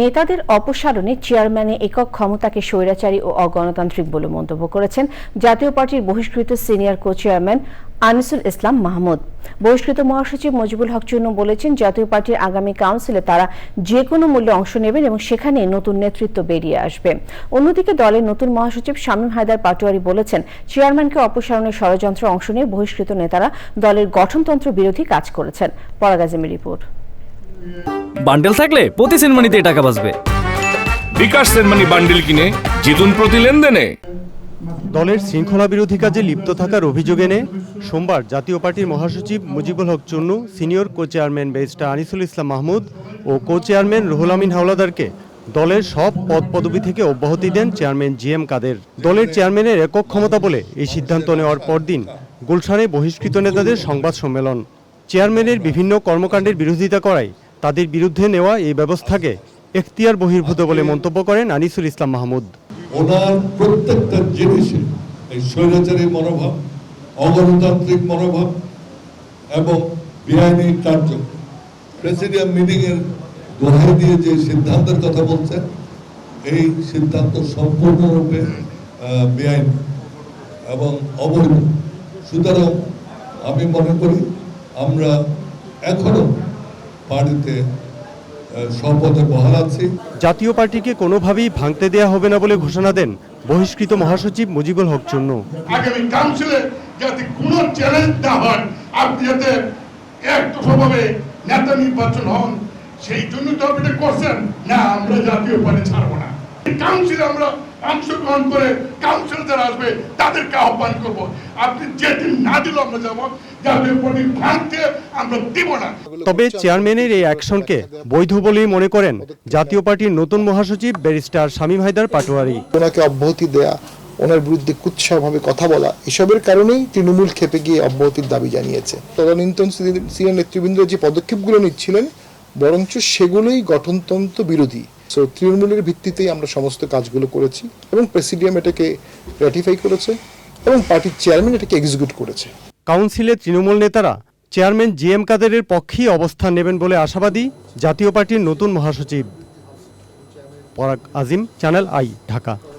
নেতাদের অপসারণে চেয়ারম্যানে একক ক্ষমতাকে স্বৈরাচারী ও অগণতান্ত্রিক বলে মন্তব্য করেছেন জাতীয় পার্টির বহিষ্কৃত senior co chairman Anisul Islam Mahmud. বহিষ্কৃত মহাসচিব মজিবুল হক চূর্ণ বলেছেন, জাতীয় পার্টির আগামী কাউন্সিলে তারা যে কোনো মূল্যে অংশ নেবেন এবং সেখানে নতুন নেতৃত্ব বেরিয়ে আসবে। অন্যদিকে দলের নতুন মহাসচিব শামীম হায়দার পাটোয়ারি বলেছেন, চেয়ারম্যানকে অপসারণের ষড়যন্ত্রে অংশ নিয়ে বহিষ্কৃত নেতারা দলের গঠনতন্ত্র বিরোধী কাজ করেছেন। পরাগাজেমি রিপোর্ট। বান্ডেল থাকলে প্রতি সেনমানিতে টাকা বাঁচবে। বিকাশ সেনমানি বান্ডিল কিনে জিতুন প্রতি লেনদেনে। দলের শৃঙ্খলা বিরোধী কাজে লিপ্ত থাকার অভিযোগ এনে সোমবার জাতীয় পার্টির মহাসচিব Mujibul Haque Chunnu senior co chairman barrister Anisul Islam Mahmud ও কো চেয়ারম্যান রুহুল আমিন হাওলাদারকে দলের সব পদ পদবি থেকে অব্যাহতি দেন চেয়ারম্যান জি এম কাদের। দলের চেয়ারম্যানের একক ক্ষমতা বলে এই সিদ্ধান্ত নেওয়ার পরদিন গুলশানে বহিষ্কৃত নেতাদের সংবাদ সম্মেলন। চেয়ারম্যানের বিভিন্ন কর্মকাণ্ডের বিরোধিতা করায় তাদের বিরুদ্ধে নেওয়া এই ব্যবস্থাকে এখতিয়ার বহির্ভূত বলে মন্তব্য করেন আনিসুল ইসলাম মাহমুদ। ওনার প্রত্যেকটা জিনিসে এই স্বৈরাচারী মনোভাব, অগণতান্ত্রিক মনোভাব এবং বেআইনি কার্য প্রেসিডিয়াম মিটিংয়ের দোহাই দিয়ে যে সিদ্ধান্তের কথা বলছেন, এই সিদ্ধান্ত সম্পূর্ণরূপে বেআইন এবং অবৈধ। সুতরাং আমি মনে করি আমরা এখনও পার্টিতে শপথে বহাল আছি। জাতীয় পার্টিকে কোনোভাবেই ভাঙতে দেয়া হবে না বলে ঘোষণা দেন বহিষ্কৃত মহাসচিব মুজিবুল হক চুন্নু। আগামী কাউন্সিলে যাতে কোনো চ্যালেঞ্জ না হয় আপনি যাতে একভাবে নেতা নির্বাচন হন সেই জন্য তো আপনি করছেন। না আমরা জাতীয় পার্টি ছাড়বো না। কাউন্সিলে আমরা অংশগ্রহণ করে কাউন্সিল যারা আসবে তাদেরকে আহ্বান করব। আপনি যেদিন না দিল আমরা যাব তবে চেয়ারম্যানের এই অ্যাকশনকে বৈধ বলেই মনে করেন জাতীয় পার্টির নতুন মহাসচিব ব্যারিস্টার স্বামী হায়দার পাটোয়ারি। ওনাকে অব্যাহতি দেয়া ওনার বিরুদ্ধে কুৎসাভাবে কথা বলা এসবের কারণেই তৃণমূল খেপে গিয়ে অব্যাহতির দাবি জানিয়েছে। তদানীন্তন সিনিয়র নেতৃবৃন্দ যে পদক্ষেপগুলো নিচ্ছিলেন বরঞ্চ সেগুলোই গঠনতন্ত্র বিরোধী। সো তৃণমূলের ভিত্তিতেই আমরা সমস্ত কাজগুলো করেছি এবং প্রেসিডিয়াম এটাকে র্যাটিফাই করেছে এবং পার্টির চেয়ারম্যান এটাকে এক্সিকিউট করেছে। কাউন্সিলে তৃণমূল নেতারা চেয়ারম্যান জি এম কাদেরের পক্ষেই অবস্থান নেবেন বলে আশাবাদী জাতীয় পার্টির নতুন মহাসচিব। পরাগ আজিম চ্যানেল আই ঢাকা।